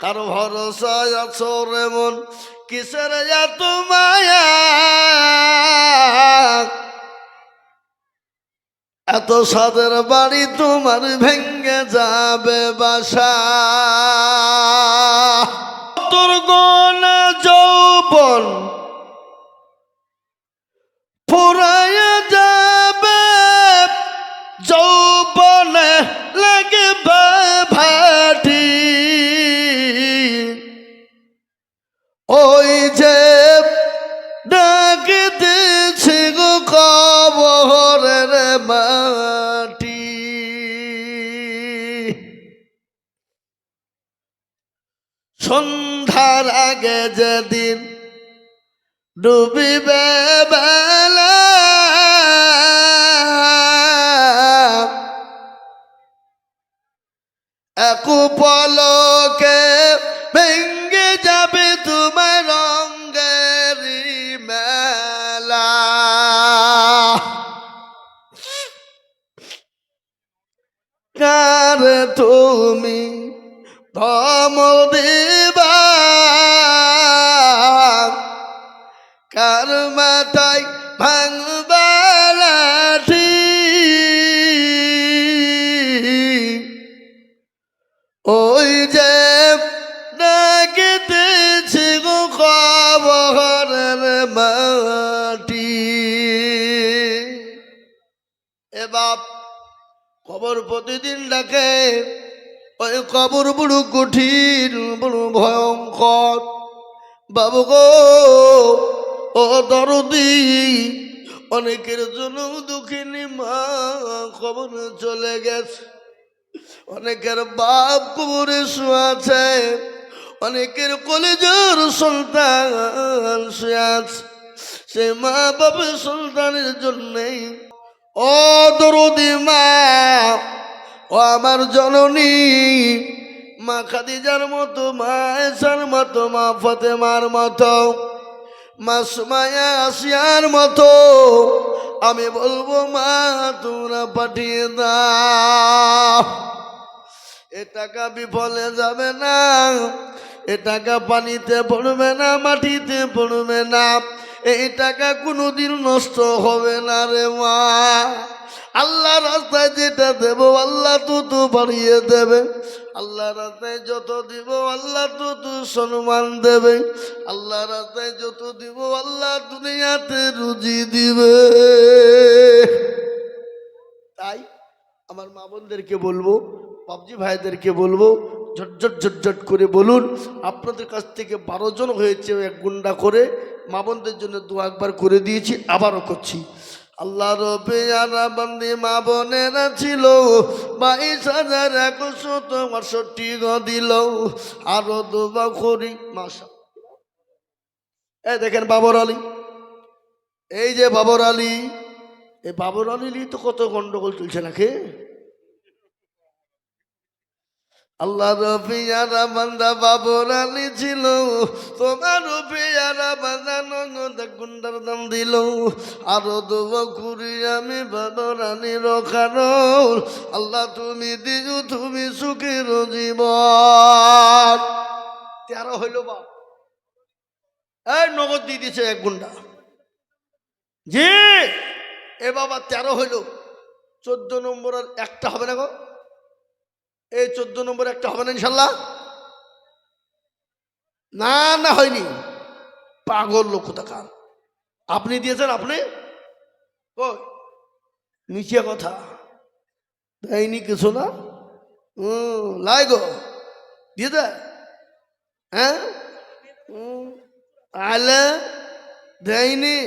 কারও ভরসায় আছো রে মন? কিসের এত মায়া? এত সাদের বাড়ি তোমার ভেঙ্গে যাবে বাসা। তোর গণ যৌবন ফুরাইয়া সন্ধ্যার আগে যেদিন ডুবিবে বেলা পলকে ভেঙ্গে যাবে তোমার রঙ্গের মেলা। কার তুমি ধম দিবা কার মাথায় ভাঙবালাঠি ওই যে ডাকিতেছি গো খবরের মাটি। এ বাপ কবর প্রতিদিন ডাকে। ওই কবর বড় কঠিন, বড় ভয়ঙ্কর। বাবু গো, ও দরদি, অনেকের জন্য দুঃখিনী মা কবর চলে গেছে। অনেকের বাপ কবরে শুয়াছে অনেকের কলেজের সন্তান শুয়ে আছে। সে মা বাপের সন্তানের জন্যেই, ও দরদি মা ও আমার জননী, মা খাদিজার মতো, মা এসার মতো, মা ফতেমার মতো, মা সুমায়া আসিয়ার মতো, আমি বলব, মা, তোমরা পাঠিয়ে দাও। এ টাকা বিফলে যাবে না, এ টাকা পানিতে পড়বে না, মাটিতে পড়বে না। এই টাকা কোনোদিন নষ্ট হবে না রে মা। আল্লাহ রাস্তায় যেটা দেব, আল্লাহ তো তো বাড়িয়ে দেবে। আল্লাহ রাস্তায় যত দিব, আল্লাহ তো তো সম্মান দেবে। আল্লাহ রাস্তায় যত দিব, আল্লাহ দুনিয়াতে রুজি দিবে। তাই আমার মা বোনদেরকে বলব পাবজি ভাইদেরকে বলব, ঝটঝট ঝটঝট করে বলুন, আপনাদের কাছ থেকে বারো জন হয়েছে এক গুন্ডা করে। মা বোনদের জন্য দু একবার করে দিয়েছি, আবারও করছি। আল্লাহ রবে আরা বান্দি মা বোনেরা ছিল, বাইশ হাজার একশত বাষট্টি গ দিল, আরও দুবা করি মাসা এ দেখেন বাবর আলী। এই যে বাবর আলী এই বাবর আলী তো কত গন্ডগোল চলছে নাকি? আল্লাহ রফিয়ারা বান্দা বাবর ছিল। তোমার রফিয়ারা বান্দা নগদ গুন্ডার দাম দিল। আরও দেব কুড়ি আমি বাবর আলী রখানো আল্লাহ তুমি দিও, তুমি সুখের জীবন। তেরো হইল বা এই নগদ দিয়ে দিছে এক গুন্ডা। জি, এ বাবা তেরো হইল। চোদ্দ নম্বর আর একটা হবে না গো। এই চোদ্দ নম্বর একটা হবে না ইনশাল্লাহ? না না হয়নি। পাগল লোক কোথাকার আপনি দিয়েছেন, আপনি? ও নিচে কথা। দেয়নি কিছু না? হুম লাই গো। দিয়ে দেয় হ্যাঁ? আলে দেয়নি।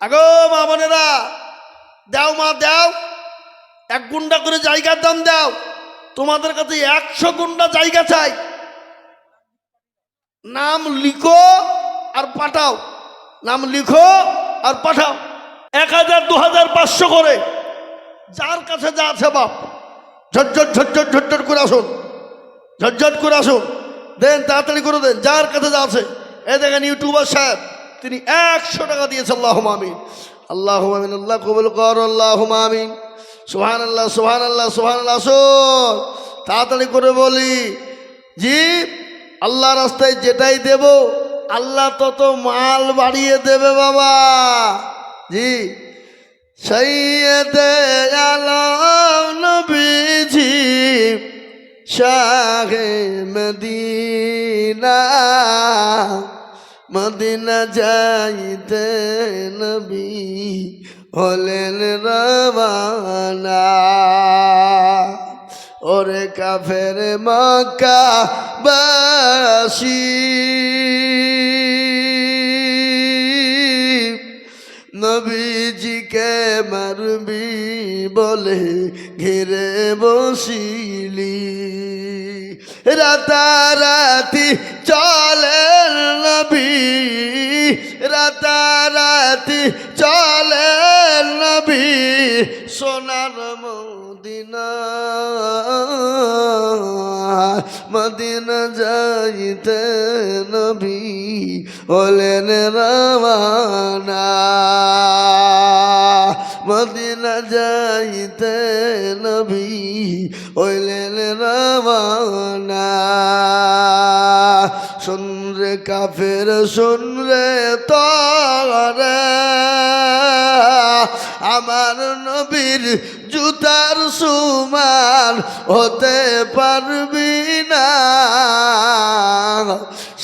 আগো মা বোনেরা, দাও মা, দাও। এক গুন্ডা করে জায়গার দাম দাও। তোমাদের কাছে একশো গুন্ডা জায়গা চাই। নাম লিখো আর পাঠাও। নাম লিখো আর পাঠাও। এক হাজার, দু হাজার, পাঁচশো করে। যার কাছে যা আছে বাপ। ঝটঝট ঝটঝট ঝটঝট করে আসুন। ঝটঝট করে আসুন। দেন, তাড়াতাড়ি করে দেন। যার কাছে যা আছে। এ দেখেন ইউটিউবার সাহেব, তিনি একশো টাকা দিয়েছে। আল্লাহ আমিন। আল্লাহ আমিন। আল্লাহ কবুল কর আল্লাহ আমিন। সুহান আল্লাহ সুহান আল্লাহ সোহান আল্লাহ আসুন। তাড়াতাড়ি করে বলি, জি আল্লাহ রাস্তায় যেটাই দেব, আল্লাহ তত মাল বাড়িয়ে দেবে বাবা। জি। সৈয়দে আলম নবীজি শাহে মদিনা মদিনা যাইতে নবী হলেন রবানা ওরে কাফের মক্কা বাসী নবীজিকে মারবি বলে ঘিরে বসিলি। রাতারাতি চলেন নবী, রাতারাতি চলেন নবী, সোনার মদিনা মদিনা যাইতে নবী হলেন রবানা মদিনা যাইতে নবী হইলেন রবানা শুনরে কাফের, শুনরে তরে নবীর জুতার সুমার হতে পারবি না।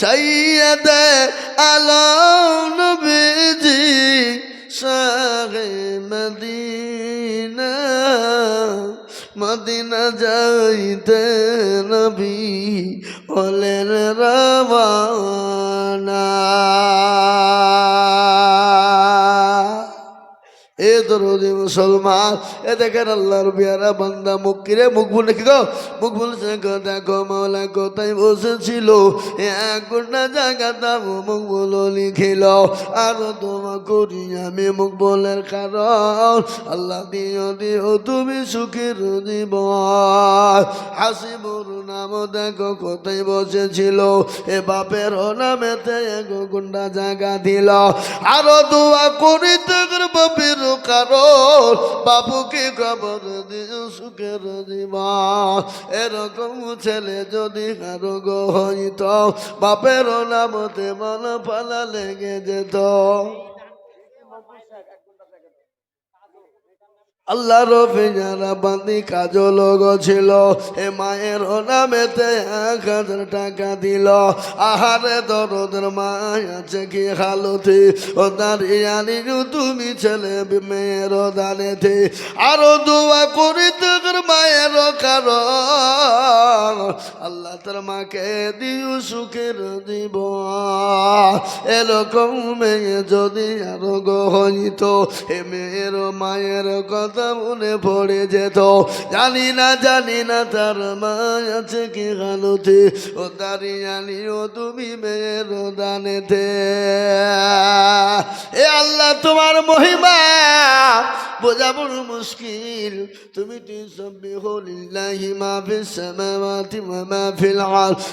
সৈয়দে আলম নবীজি শাহে মদিনা মদিনা যাইতে নবী হলেন রবানা দরদি মুসলমান। এ দেখেন আল্লাহর বিয়ারা বান্দা মুখ কিরে, মুখ বলে কি গো? মুখ বলছে দেখো মাওলা কোথায় বসেছিল। এক ঘণ্টা জায়গা তাবু মুখ বলো লিখিল। আর তোমা করি আমি মুখ বলের কারণ। আল্লাহ দিও দিও, তুমি সুখের জীবন। হাসিবুর নাম দেখো, কোথায় বসেছিল? এ বাপের নামেতে এক ঘণ্টা জায়গা দিল। আরও দোয়া করিতে বাপের কারণ। বাবুকে খবর দিও, সুখের জীবন? এরকম ছেলে যদি কারও গো হইত, বাপের নামতে মন পালা লেগে যেত। আল্লাহ রফি যারা বান্দি কাজল ছিল। এ মায়ের নামেতে এক হাজার টাকা দিল। আহারে দরদের মায় আছে কি হালতে? ও দাঁড়িয়ে তুমি ছেলে মেয়ের দানেতে। আরও দোয়া করি তোর মায়ের কারণ। আল্লাহ তার মাকে দিও সুখের দিব এরকম মেয়ে যদি আরও গহিত এ মেয়ের মায়ের কথা মনে পড়ে যেত। জানি না জানি না তার মা আছে কি হালতে। ও তারি জানি ও তুমি মেয়ের দানেতে। এ আল্লাহ তোমার মহিমা বোঝাবো মুশকিল। তুমি তুসবিহুলিল্লাহি মা ফিস সামাওয়াতি ওয়া মা ফিল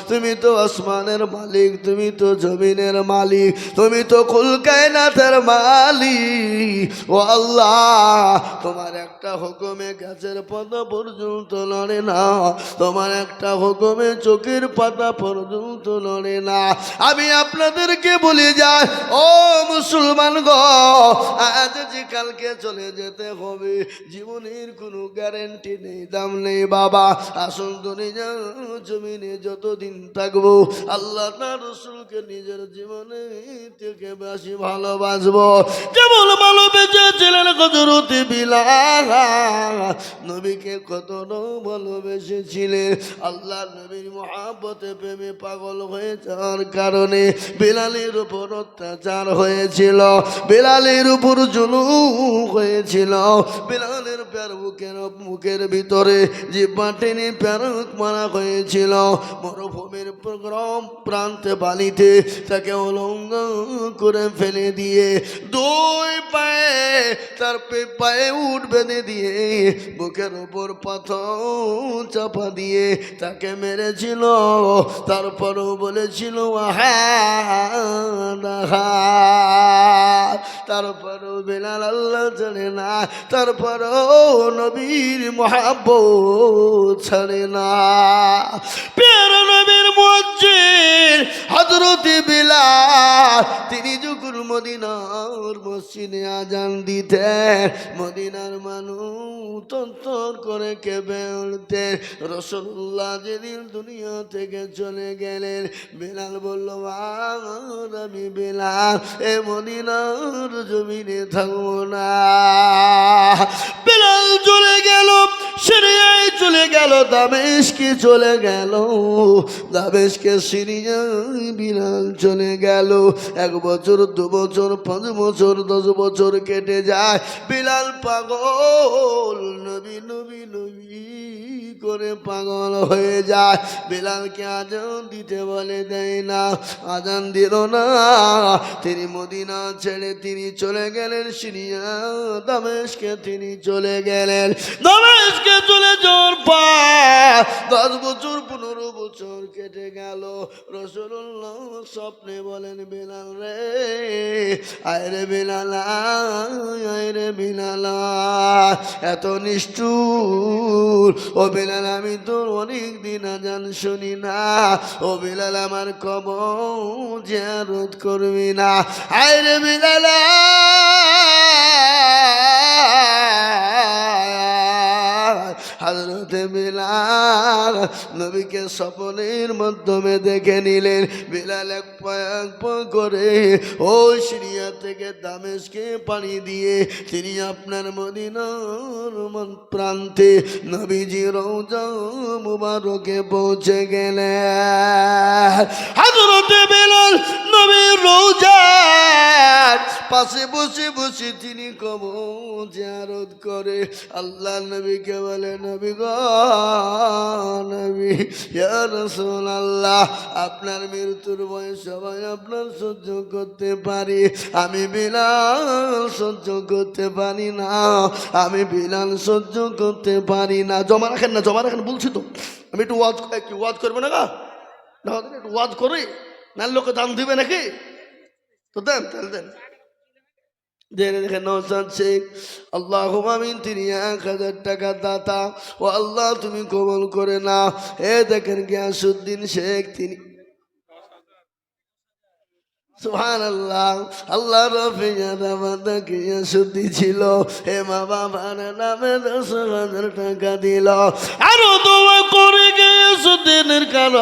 তুমি তো আসমানের মালিক, তুমি তো জমিনের মালিক, তুমি তো কুল কায়নাতের মালিক। ও আল্লাহ, তোমার একটা হুকুমে গাছের পাতা পর্যন্ত লড়ে না, তোমার একটা হুকুমে চোখের পাতা পর্যন্ত লড়ে না। আমি আপনাদেরকে বলে যাই, ও মুসলমান গো আজ যে কালকে চলে যেতে হবে, জীবনের কোনো গ্যারেন্টি নেই, দাম নেই বাবা। আসল দুনিয়া জমিনে যতদিন থাকব, আল্লাহ তার রসুলকে নিজের জীবনে থেকে বেশি ভালোবাসবো। কেবল ভালোবেসেছিলেন কদরতি বিলাহা নবীকে কত ভালোবেসেছিলেন আল্লাহ নবীর মহাব্বতে প্রেমে পাগল হয়ে যাওয়ার কারণে বিলালের উপর অত্যাচার হয়েছিল, বিলালের উপর জুলু হয়েছিল। বিলালের প্যার বুকের মুখের ভিতরে যে বাটেনে প্যারক মারা হয়েছিল, মরুভূমির গ্রাম প্রান্তে বালিতে তাকে অলঙ্গ করে ফেলে দিয়ে দুই পায়ে তার পে- পায়ে উঠ বেঁধে দিয়ে বুকের উপর পাথর চাপা দিয়ে তাকে মেরেছিল। তারপরও বলেছিল তারপরও বেলাল আল্লাহ না, তারপরও নবীর মহাব্বত ছাড়ে না। পেয়ারা নবীর মসজিদ হজরতে বিলাল, তিনি যখন মদিনার মসজিদে আজান দিতেন, মদিনার মানুষ তন্তর করে কেঁপে উঠতেন। রসুল্লাহ যেদিন দুনিয়া থেকে চলে গেলেন, বেলাল বলল "আর আমি বেলাল, এ মদিনার জমিনে থাকব না। বেলাল চলে গেল, সিরিয়ায় চলে গেল, দামেশকে চলে গেল। দামেশকে সিরিয়ায় বিলাল চলে গেল। এক বছর, দু বছর, পাঁচ বছর, দশ বছর কেটে যায়। বিলাল পাগল, নবী নবী নবী। করে পাগল হয়ে যায়। বিলালকে আজান দিতে বলে দেয় না, আজান দিল না। তিনি মদিনা ছেড়ে তিনি চলে গেলেন, সিরিয়া, দামেশকে তিনি চলে গেলেন। দামেশকে চলে যাওয়ার পর দশ বছর, পনেরো বছর কেটে গেল। রসুল্লাহ স্বপ্নে বলেন, বেলাল রে, আয় রে বেলাল আয় রে বেলাল, এত নিষ্ঠুর। ও বেলাল আমি তোর অনেক দিন আজান শুনি না। ও বিলাল, আমার কব জিয়ারত করবি না। আয় রে বেলাল! হাজরতে বিলাল নবীকে স্বপনের মাধ্যমে দেখে নিলেন। বিলাল এক পা এক পা করে, ও সিরিয়া থেকে দামেশকে পানি দিয়ে তিনি আপনার মদিনার প্রান্তে নবীজি রৌজা মুবারকে পৌঁছে গেলেন। হাজরতে বিলাল নবীর রৌজা পাশে বসে বসে তিনি কব জিয়ারত করে। আল্লাহ নবীকে বলে, নবী নবী রাসূলুল্লাহ, আপনার মৃত্যুর বয়স সবাই আপনার সহ্য করতে পারি। আমি বিলাল সহ্য করতে পারি না, আমি বিলাল সহ্য করতে পারি না। জমা রাখেন না, জমা রাখেন, বলছি তো। আমি একটু ওয়াজ একটু ওয়াজ করব না গা? না একটু ওয়াজ করি। না লোকে দান দিবে নাকি? তো দেন, তাহলে দেন। আল্লাহ আমিন, তিনি এক হাজার টাকা দাতা। ও আল্লাহ, তুমি কবল করে না এ দেখেন গিয়াসুদ্দিন শেখ, তিনি ছিল। হে মা বাবার নামে দশ হাজার টাকা দিল। আরও দোয়া করে গিয়ে সুদিনের কারণ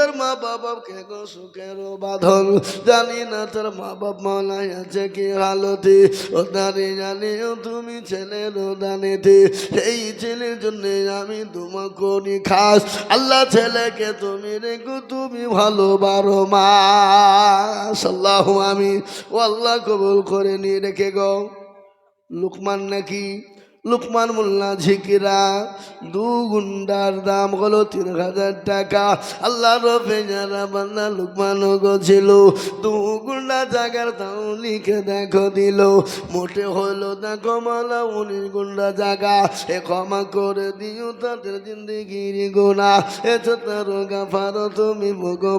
তার মা বাবাকে গো সুখের বাঁধন? জানি না তার মা বাপ মলাই আছে কি হালতে। ও দাঁড়ি জানিও তুমি ছেলের দানেতে। এই ছেলের জন্য আমি তোমা করি খাস আল্লাহ ছেলেকে তুমি রেখো, তুমি ভালো বারো মাস আল্লাহ আমি ও আল্লাহ কবুল করে নিয়ে রেখে গো। লুকমান নাকি লুকমান মোল্লা ঝিকিরা, দু গুন্ডার দাম হলো তিন হাজার টাকা। আল্লাহ রফে যারা বান্না লুকমান ছিল দু গুন্ডা জাগার দাম লিখে দেখো দিল। মোটে হলো দেখো মালা উনিশ গুন্ডা জাগা, এ ক্ষমা করে দিও তাদের জিন্দিগির গোনা এ তার গাফার তুমি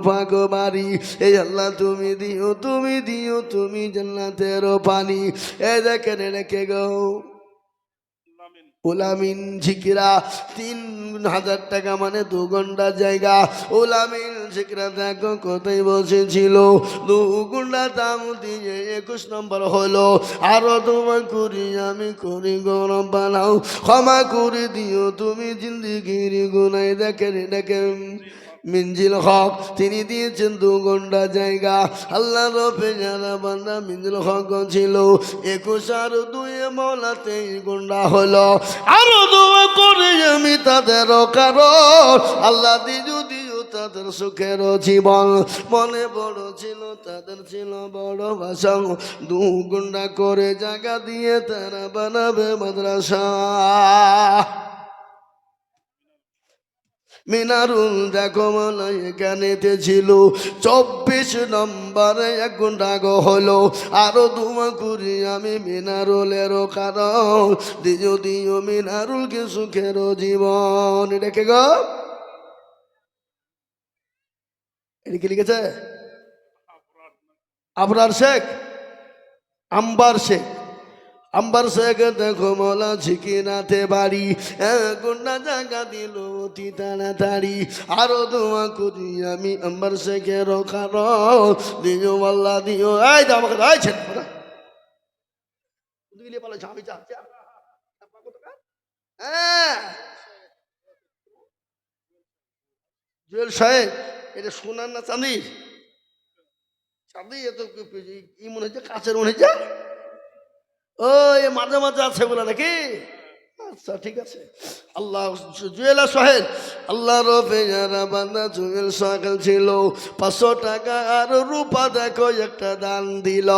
ভাগ বাড়ি এই আল্লাহ তুমি দিও তুমি দিও, তুমি জান্নাতের পানি। এ দেখে রেখে গো। ওলামিন ঝিকিরা তিন হাজার টাকা মানে দু ঘণ্টা জায়গা। ওলামিন ঝিকিরা দেখো কোথায় বসেছিল। দু ঘণ্টা দাম দিয়ে একুশ নম্বর হলো। আরও তোমার করি, আমি করি, গরম বানাও। ক্ষমা করে দিও, তুমি জিন্দিগির গুনাই দেখেন দেখেন। মিঞ্জিল হক, তিনি দিয়েছেন দু ঘণ্টা জায়গা। আল্লাহ রফে যারা বান্দা মিঞ্জিল হক ছিল, একুশ আর দুই মৌলা তেইশ ঘণ্টা হলো। আরও দোয়া করে আমি তাদের কারণ, আল্লাহ দিজু দিও তাদের সুখের জীবন। মনে বড় ছিল, তাদের ছিল বড় ভাষা দু ঘণ্টা করে জায়গা দিয়ে তারা বানাবে মাদ্রাসা। মিনারুল দেখো মনে এখানেতে ছিল চব্বিশ নম্বরে ঘণ্টা গো হলো, আরও দুমা করি আমি মিনারুলের কারণ। দিও দিও মিনারুলকে সুখের জীবন। রেখে গো? এটা কি লিখেছে? আবরার শেখ। আম্বার শেখ। আম্বার শেখে দেখো মলা ঝিকিনাতে বাড়ি গুন্ডা জায়গা দিল অতি তাড়াতাড়ি। আরও দোয়া করি আমি আম্বার শেখে রোখার। দিও আল্লাহ, দিও। এই দাও ছেলে দিলে পালা ঝামি। হ্যাঁ। জুয়েল সাহেব, এটা সোনার না চাঁদির? চাঁদি এত কি মনে হচ্ছে কাছের মনে হচ্ছে? ও এ মাঝে মাঝে আছে বলে নাকি? আচ্ছা ঠিক আছে। আল্লাহ জুয়েলা সোহেল, আল্লাহ রবে যারা বান্দা জুয়েল সকাল ছিল, পাঁচশো টাকা আর রূপা দেখো একটা দান দিল।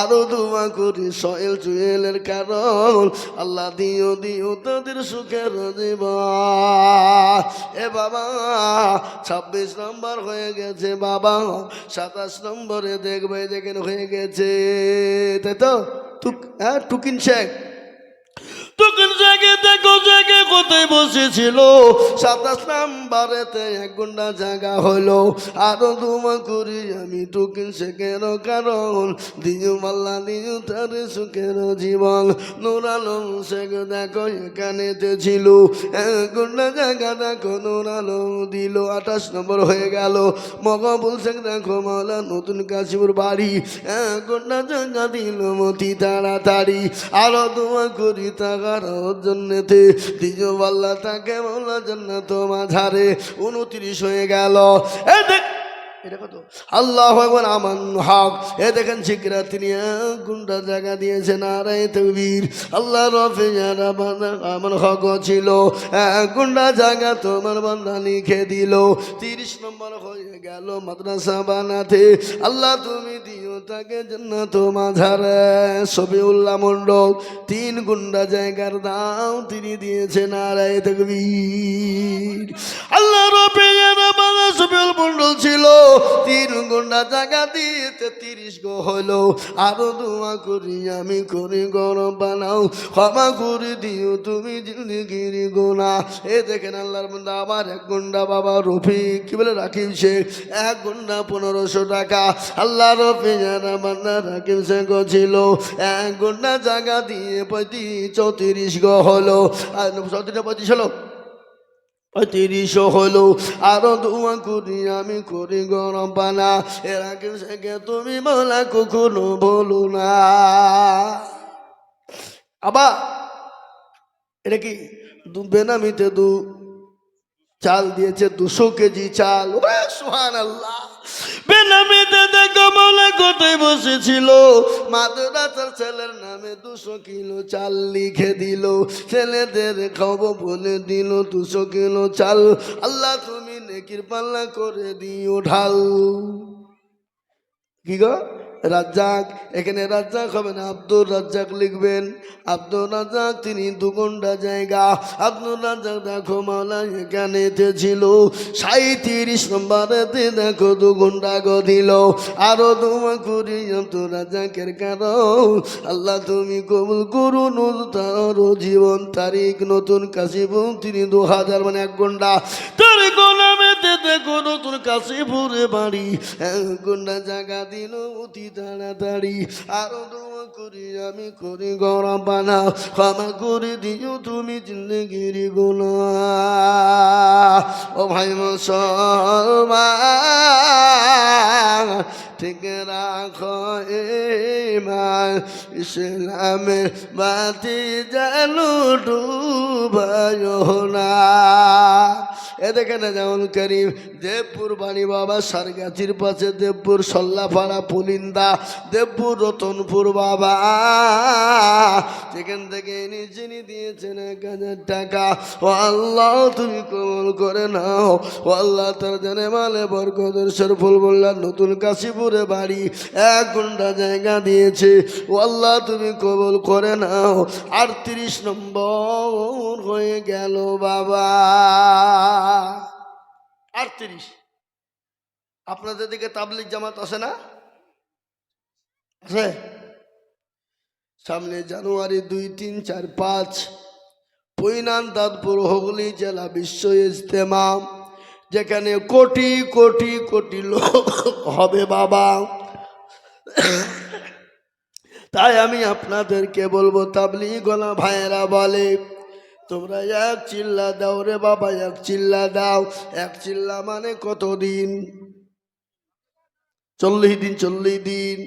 আরও দোয়া করি সোহেল জুয়েলের কারণ, আল্লাহ দিও দিও তাদের সুখের জীবন। এ বাবা, ছাব্বিশ নম্বর হয়ে গেছে বাবা, সাতাশ নম্বরে দেখবে, দেখেন হয়ে গেছে, তাই তো? টুক হ্যাঁ টুকিন শেখ। শেখে দেখো শেখে কোথায় বসেছিল? সাতাশ নাম্বারেতে এক ঘণ্টা জায়গা হলো আরও দুমা করি আমি টুকিন শেখের কারণ। দিজু মাল্লা দিজু তার সুখের জীবন। নুর আলম শেখ দেখো এখানেতে ছিল। এক ঘণ্টা জায়গা দেখো নুর আলম দিল। আঠাশ নম্বর হয়ে গেল। মগবুল শেখ দেখো মালা নতুন কাশিপুর বাড়ি। এক ঘণ্টা জায়গা দিল মতি তাড়াতাড়ি। আরও দোয়া করি টাকার জন্যতে দ্বিজ পাল্লা তাকে বলা জন্য তোমার ধারে উনত্রিশ হয়ে গেল। আল্লাহ একবার আমান হক। এ দেখেন শিখরা তিনি গুন্ডা জায়গা আল্লাহ রফে হক ছিল। গুন্ডা জায়গা তোমার বান্দা লিখে দিল। তিরিশ নম্বর হয়ে গেল মাদ্রাসা বানাতে। আল্লাহ তুমি দিও তাকে জন্য তোমার ধারে সবিউল্লাহ মণ্ডল তিন গুন্ডা জায়গার দাম তিনি দিয়েছেন আর এই তকবীর। আল্লাহ সবিউল মণ্ডল ছিল। তিন ঘণ্টা জায়গা দিতে তিরিশ গো হলো আরও দোয়া করি, আমি করি, গরম বানাও। ক্ষমা করে দিও, তুমি জিন্দগির গোনা এ দেখেন আল্লাহর মধ্যে আবার এক গুন্ডা বাবা রফি কি বলে রাখিম শেখ এক গুন্ডা পনেরোশো টাকা। আল্লাহ রফি যারা বান্না রাখিম শেখ ছিল। এক ঘণ্টা জায়গা দিয়ে পঁয়ত্রিশ চৌত্রিশ গো হলো। আর চৌত্রিশ পঁয়ত্রিশ হলো? তিরিশ হলো। আরও দোয়া করি আমি করি গরম পানা। এর থেকে তুমি বলা কখনো বলো না। আবার এটা কি? বেনামিতে দু চাল দিয়েছে, দুশো কেজি চাল। সোহান আল্লাহ বেনামিতে দেখো বলে কোথায় বসেছিল? মাদ্রাসার ছেলের নামে দুশো কিলো চাল লিখে দিল। ছেলেদের খব বলে দিল দুশো কিলো চাল। আল্লাহ তুমি নেকির পাল্লা করে দিও ঢাল। কি গো? রাজ্জাক, এখানে রাজ্জাক হবে না, আব্দুর রাজ্জাক লিখবেন। আব্দুর রাজ্জাক, তিনি দু ঘণ্টা জায়গা। আব্দুর রাজ্জাক দেখো মালা এখানে ছিল সাঁত্রিশ নম্বরেতে দেখো দু ঘণ্টা গো দিল আরও দোয়া করি আব্দুর রাজ্জাকের কারণ। আল্লাহ তুমি কবুল করুন তার জীবন তারিখ নতুন কাশিপুর তিনি দু হাজার মানে এক ঘণ্টা। দেখো নতুন কাছে ভরে বাড়ি। গুন্ডা ঘণ্টা জায়গা দিল অতি তাড়াতাড়ি। আরও দোয়া করি আমি করি গরম বানা ক্ষমা করে দিও তুমি জিন্দগিরি গুলো ও ভাই মুসলমান ঠিক রাখো ইমান ইসলামের বাতি জানু ডুবায় না। এ দেখেন যেমন করিম, দেবপুর বাণী বাবা, সারগাছির পাশে দেবপুর সল্লাপাড়া পুলিন্দা, দেবপুর রতনপুর বাবা। সেখান থেকে ইনি চিনি দিয়েছেন এক হাজার টাকা। ও আল্লাহ, তুমি কবল করে নাও। ও আল্লাহ, তার জানে মালে বরকতের সরফুল বললার নতুন কাশীপুরে বাড়ি। এক ঘণ্টা জায়গা দিয়েছে। ও আল্লাহ, তুমি কবল করে নাও। আটত্রিশ নম্বর হয়ে গেল বাবা। আটত্রিশ। আপনাদের দিকে তাবলিক জামাত আছে না? আছে সামনে জানুয়ারি দুই, তিন, চার, পাঁচ। পৈনান, দাঁতপুর, হুগলি জেলা বিশ্ব ইজতেমা। যেখানে কোটি কোটি কোটি লোক হবে বাবা। তাই আমি আপনাদেরকে বলব তাবলি গলা ভাইয়েরা বলে, তোমরা এক চিল্লা দাও রে বাবা, এক চিল্লা দাও। এক চিল্লা মানে কতদিন? চল্লিশ দিন চল্লিশ দিন।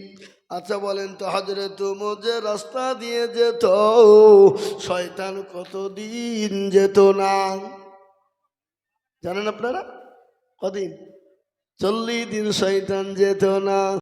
আচ্ছা বলেন তো হাজরে তুমো যে রাস্তা দিয়ে যেত, শয়তান কতদিন যেত না? জানেন আপনারা? কদিন? চল্লিশ দিন শয়তান যেত না।